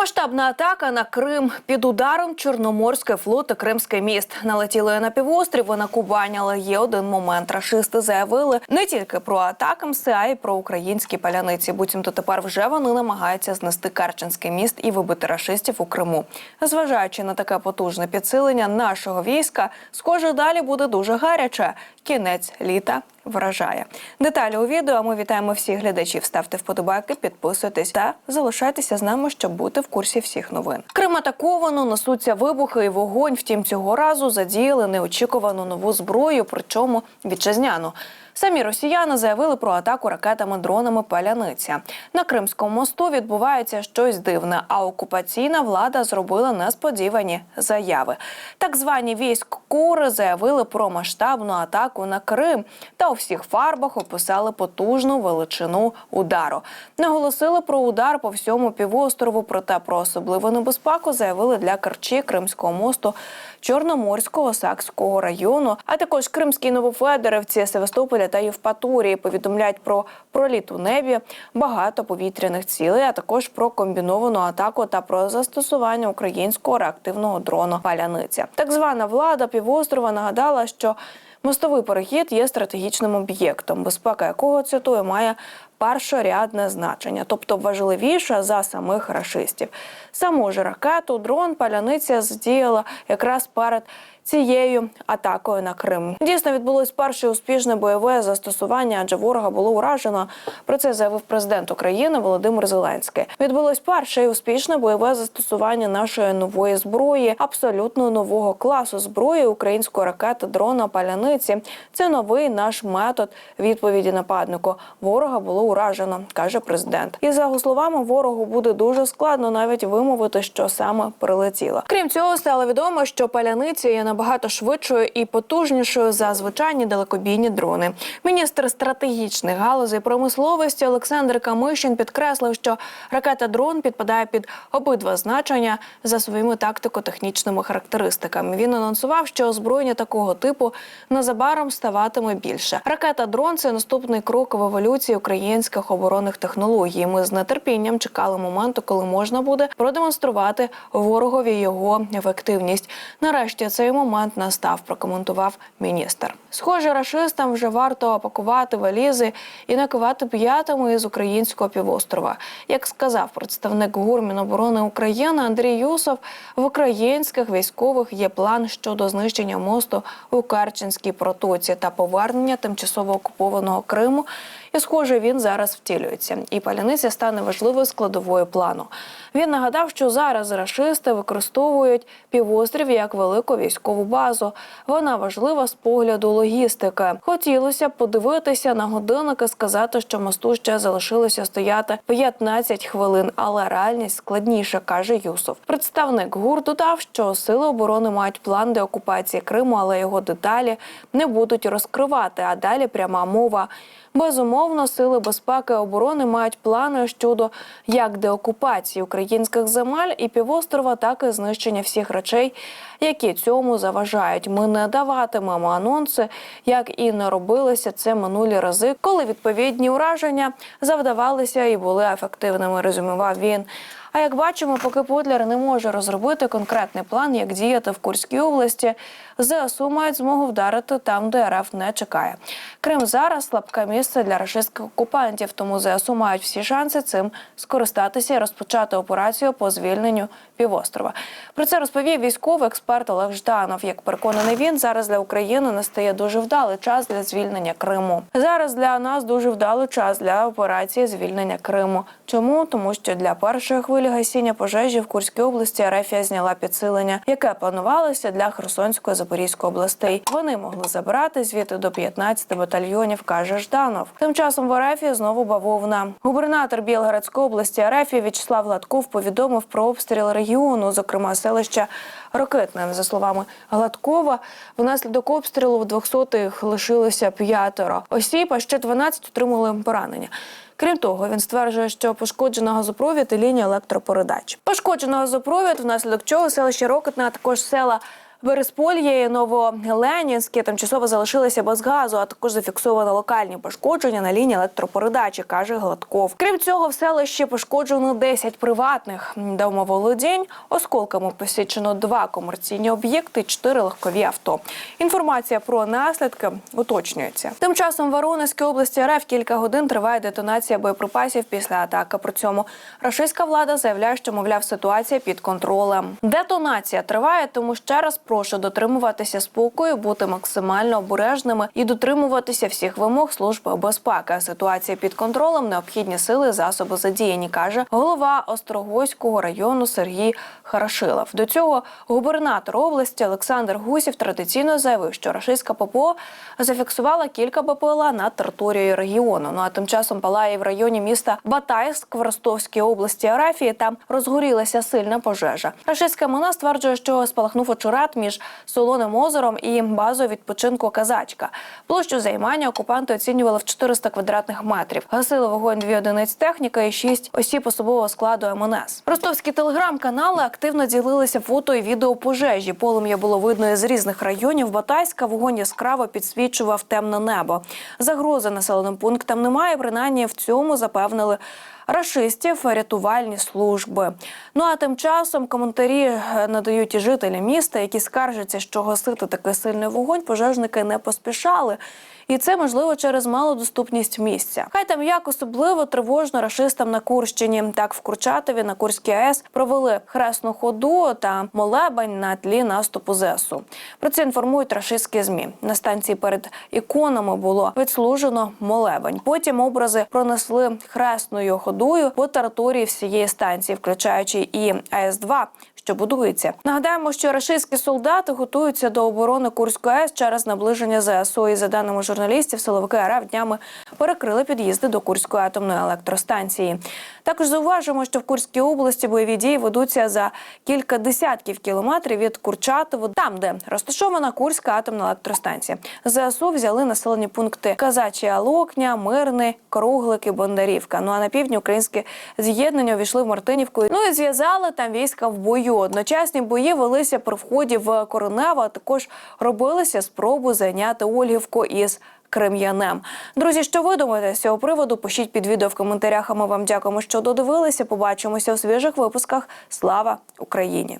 Масштабна атака на Крим під ударом Чорноморський флот та Кримський міст налетіли на півострів і на Кубань, але є один момент. Рашисти заявили не тільки про атаки МСА, а й про українські паляниці. Буцімто тепер вже вони намагаються знести Керченський міст і вибити рашистів у Криму. Зважаючи на таке потужне підсилення нашого війська, схоже, далі буде дуже гаряче. Кінець літа вражає. Деталі у відео. А ми вітаємо всіх глядачів. Ставте вподобайки, підписуйтесь та залишайтеся з нами, щоб бути в курсі всіх новин. Крим атаковано, несуться вибухи і вогонь. Втім, цього разу задіяли неочікувану нову зброю, причому вітчизняну. Самі росіяни заявили про атаку ракетами, дронами Паляниця. На Кримському мосту відбувається щось дивне, а окупаційна влада зробила несподівані заяви. Так звані військ Кури заявили про масштабну атаку на Крим та у всіх фарбах описали потужну величину удару. Наголосили про удар по всьому півострову, проте про особливу небезпеку заявили для Керчі, Кримського мосту, Чорноморського, Сакського району, а також Кримські Новофедерівці, Севастополя та Євпаторії повідомляють про проліт у небі, багато повітряних цілей, а також про комбіновану атаку та про застосування українського реактивного дрону Паляниця. Так звана влада півострова нагадала, що мостовий перехід є стратегічним об'єктом, безпека якого цитую має першорядне значення, тобто важливіше за самих рашистів. Саму ж ракету дрон паляниця здіяла якраз перед цією атакою на Крим. Дійсно відбулось перше успішне бойове застосування, адже ворога було уражено. Про це заявив президент України Володимир Зеленський. Відбулось перше і успішне бойове застосування нашої нової зброї, абсолютно нового класу зброї української ракети дрона паляниці. Це новий наш метод відповіді нападнику. Ворога було уражено, каже президент. І за його словами, ворогу буде дуже складно навіть вимовити, що саме прилетіло. Крім цього, стало відомо, що паляниця є набагато швидшою і потужнішою за звичайні далекобійні дрони. Міністр стратегічних галузей промисловості Олександр Камишин підкреслив, що ракета дрон підпадає під обидва значення за своїми тактико-технічними характеристиками. Він анонсував, що озброєння такого типу незабаром ставатиме більше. Ракета дрон це наступний крок в еволюції українських оборонних технологій. Ми з нетерпінням чекали моменту, коли можна буде продемонструвати ворогові його ефективність. Нарешті цей момент настав, прокоментував міністр. Схоже, рашистам вже варто опакувати валізи і накивати п'ятами із українського півострова. Як сказав представник ГУР Міноборони України Андрій Юсов, в українських військових є план щодо знищення мосту у Керченській протоці та повернення тимчасово окупованого Криму. І, схоже, він зараз втілюється. І паляниця стане важливою складовою плану. Він нагадав, що зараз рашисти використовують півострів як велику військову базу. Вона важлива з погляду логістики. Хотілося подивитися на годинник і сказати, що мосту ще залишилося стояти 15 хвилин, але реальність складніша, каже Юсов. Представник ГУР додав, що сили оборони мають план деокупації Криму, але його деталі не будуть розкривати. А далі пряма мова. Безумовно, сили безпеки і оборони мають плани щодо як деокупації українських земель і півострова, так і знищення всіх речей, які цьому заважають. Ми не даватимемо анонси, як і не робилися це минулі рази, коли відповідні ураження завдавалися і були ефективними. Резюмував він. А як бачимо, поки Путлер не може розробити конкретний план, як діяти в Курській області, ЗСУ мають змогу вдарити там, де РФ не чекає. Крим зараз слабке місце для рашистських окупантів, тому ЗСУ мають всі шанси цим скористатися і розпочати операцію по звільненню півострова. Про це розповів військовий експерт Олег Жданов. Як переконаний він, зараз для України настає дуже вдалий час для звільнення Криму. Зараз для нас дуже вдалий час для операції звільнення Криму. Чому? Тому що для першої хвилі гасіння пожежі в Курській області Рефія зняла підсилення, яке планувалося для Херсонської Запорізької областей. Вони могли забрати звідти до 15 батальйонів, каже Жданов. Тим часом в Арефії знову бавовна. Губернатор Білгородської області Арефії В'ячеслав Гладков повідомив про обстріл регіону, зокрема селища Ракетне. За словами Гладкова, внаслідок обстрілу в 200-х лишилося п'ятеро осіб, а ще 12 отримали поранення. Крім того, він стверджує, що пошкоджено газопровід і лінія електропередач. Пошкоджено газопровід, внаслідок чого селище Рокетне, а також села Береспольє і Новоленінське тимчасово залишилися без газу, а також зафіксовано локальні пошкодження на лінії електропередачі, каже Гладков. Крім цього, в селищі пошкоджено 10 приватних домоволодінь. Осколками посічено два комерційні об'єкти, чотири легкові авто. Інформація про наслідки уточнюється. Тим часом в Воронезькій області РФ кілька годин триває детонація боєприпасів після атаки. При цьому рашистська влада заявляє, що мовляв ситуація під контролем. Детонація триває, тому ще раз прошу дотримуватися спокою, бути максимально обережними і дотримуватися всіх вимог служби безпеки. Ситуація під контролем, необхідні сили, засоби задіяні, каже голова Острогойського району Сергій Харашилов. До цього губернатор області Олександр Гусів традиційно заявив, що рашистська ППО зафіксувала кілька БПЛА над територією регіону. Ну а тим часом палає в районі міста Батайськ в Ростовській області Арафії. Там розгорілася сильна пожежа. Рашистська мина стверджує, що спалахнув очерет між Солоним озером і базою відпочинку Казачка. Площу займання окупанти оцінювали в 400 квадратних метрів. Гасили вогонь дві одиниць техніки і шість осіб особового складу МНС. Ростовські телеграм-канали активно ділилися фото і відео пожежі. Полум'я було видно із різних районів Батайська. Вогонь яскраво підсвічував темне небо. Загрози населеним пунктам немає. Принаймні в цьому запевнили. Рашистів рятувальні служби. Ну а тим часом коментарі е, надають і жителі міста, які скаржаться, що гасити такий сильний вогонь пожежники не поспішали. І це можливо через малодоступність місця. Хай там як особливо тривожно рашистам на Курщині. Так в Курчатові на Курській АЕС провели хресну ходу та молебень на тлі наступу ЗСУ. Про це інформують рашистські змі. На станції перед іконами було відслужено молебень. Потім образи пронесли хресною ходою по території всієї станції, включаючи і АЕС 2 що будується. Нагадаємо, що рашистські солдати готуються до оборони Курської АЕС через наближення ЗСУ. І за даними журналістів, силовики РФ днями перекрили під'їзди до Курської атомної електростанції. Також зауважимо, що в Курській області бойові дії ведуться за кілька десятків кілометрів від Курчатово, там, де розташована Курська атомна електростанція. ЗСУ взяли населені пункти Казачія Локня, Мирний, Круглики, Бондарівка. Ну а на півдні українське з'єднання увійшли в Мартинівку. Ну і зв'язали там війська в бою. Одночасні бої велися при вході в Коронево, а також робилися спроби зайняти Ольгівку із Крем'янем. Друзі, що ви думаєте з цього приводу? Пишіть під відео в коментарях. А ми вам дякуємо, що додивилися. Побачимося у свіжих випусках. Слава Україні!